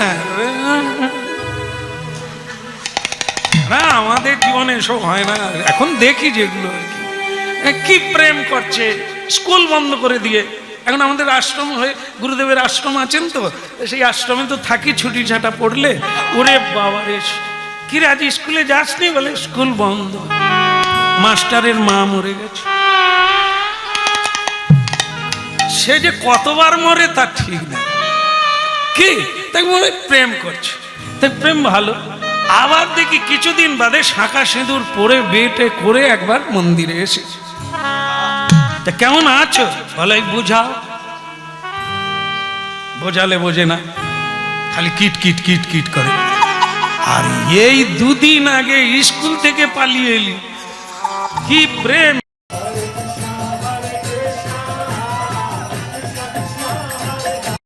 না? আমাদের জীবনে এসব হয় না। এখন দেখি যেগুলো আর কি। প্রেম করছে? স্কুল বন্ধ করে দিয়ে। এখন আমাদের আশ্রম হয়ে গুরুদেবের আশ্রম আছেন তো? সেই আশ্রমে তো থাকি, ছুটি ছাটা পড়লে। ওরে বাবা রে, কি আজ স্কুলে যাসনি বলে? স্কুল বন্ধ। মাস্টারের মা মরে গেছে। সে যে কতবার মরে তা ঠিক না। কি? তাই মনে প্রেম করছে। তাই প্রেম ভালো। আবার দেখি কিছুদিন বাদে শাঁখা সিঁদুর পরে বেটে করে একবার মন্দিরে এসেছে। তা কেমন আছো? বলে বুঝাও। বোঝালে বোঝে না। খালি কিট কিট কিট কিট করে। আর এই দুদিন আগে স্কুল থেকে পালিয়ে এলি। কি প্রেম